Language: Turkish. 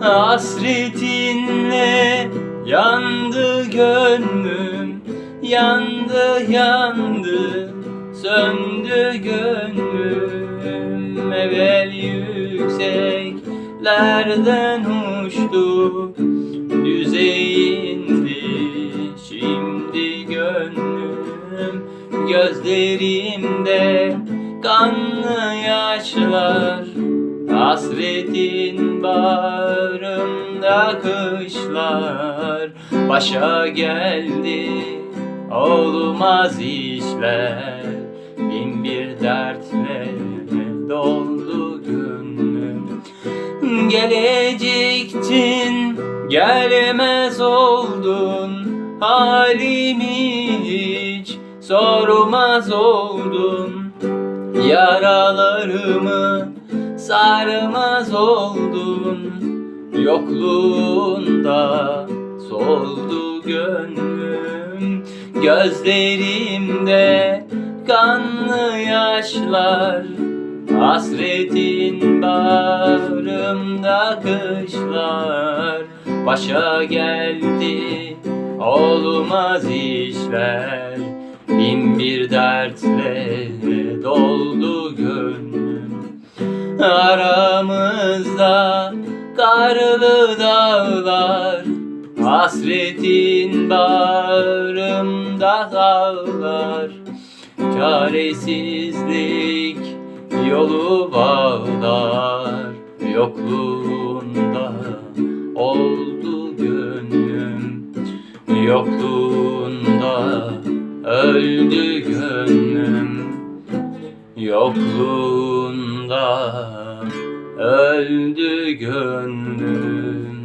Hasretinle yandı gönlüm Yandı yandı söndü gönlüm. Evvel yükseklerden uçtu gönlüm Gözlerimde kanlı yaşlar. Hasretin bağrımda kışlar. Başa geldi olmaz işler. Bin bir dertle doldu gönlüm. Gelecektin gelmez oldun. Halimi hiç sormaz oldun Yaralarımı sarmaz oldun Yokluğunda soldu gönlüm. Gözlerimde kanlı yaşlar. Hasretin bağrımda kışlar. Başa geldi olmaz işler bir dertle doldu gönlüm. Aramızda karlı dağlar Hasretin bağrımda dağlar. Çaresizlik yolu bağlar Yokluğunda oldu gönlüm. Yokluğunda öldü gönlüm Yokluğunda. Öldü gönlüm